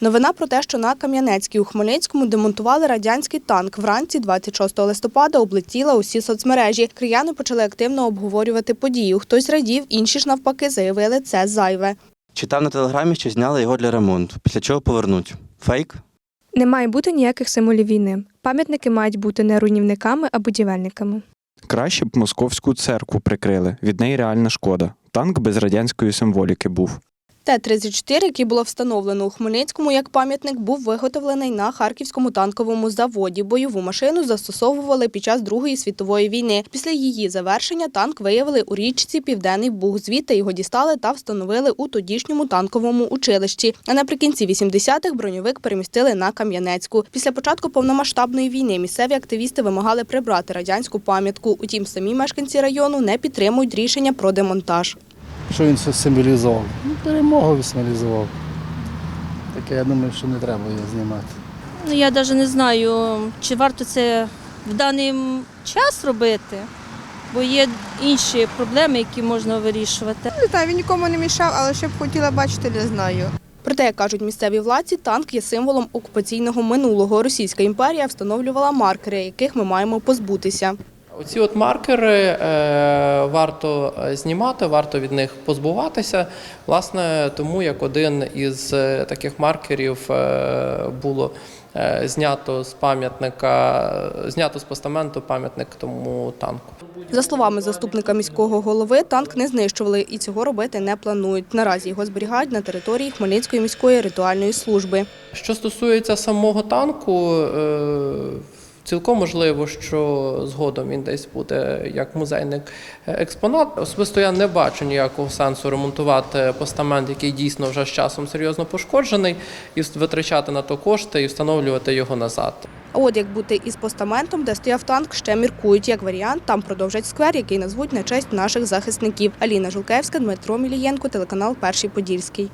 Новина про те, що на Кам'янецькій у Хмельницькому демонтували радянський танк вранці 26 листопада облетіла усі соцмережі. Крияни почали активно обговорювати подію. Хтось радів, інші ж навпаки заявили це зайве. Читав на телеграмі, що зняли його для ремонту, після чого повернуть. Фейк? Не має бути ніяких символів війни. Пам'ятники мають бути не руйнівниками, а будівельниками. Краще б московську церкву прикрили. Від неї реальна шкода. Танк без радянської символіки був. Т-34, який було встановлено у Хмельницькому як пам'ятник, був виготовлений на Харківському танковому заводі. Бойову машину застосовували під час Другої світової війни. Після її завершення танк виявили у річці Південний Буг. Звідти його дістали та встановили у тодішньому танковому училищі. А наприкінці 80-х броньовик перемістили на Кам'янецьку. Після початку повномасштабної війни місцеві активісти вимагали прибрати радянську пам'ятку. Утім, самі мешканці району не підтримують рішення про демонтаж. Що він це символізував? Перемогу символізував. Таке, я думаю, що не треба його знімати. Ну, я навіть не знаю, чи варто це в даний час робити, бо є інші проблеми, які можна вирішувати. Не знаю, він нікому не мішав, але що б хотіла бачити, не знаю. Проте, як кажуть місцеві владці, танк є символом окупаційного минулого. Російська імперія встановлювала маркери, яких ми маємо позбутися. Оці от маркери е, варто е, знімати, варто від них позбуватися. Власне, тому як один із е, таких маркерів було знято з пам'ятника, знято з постаменту пам'ятник тому танку. За словами заступника міського голови, танк не знищували і цього робити не планують. Наразі його зберігають на території Хмельницької міської ритуальної служби. Що стосується самого танку, цілком можливо, що згодом він десь буде як музейний експонат. Особисто я не бачу ніякого сенсу ремонтувати постамент, який дійсно вже з часом серйозно пошкоджений, і витрачати на то кошти і встановлювати його назад. От як бути із постаментом, де стояв танк, ще міркують. Як варіант, там продовжать сквер, який назвуть на честь наших захисників. Аліна Жулкевська, Дмитро Мілієнко, телеканал Перший Подільський.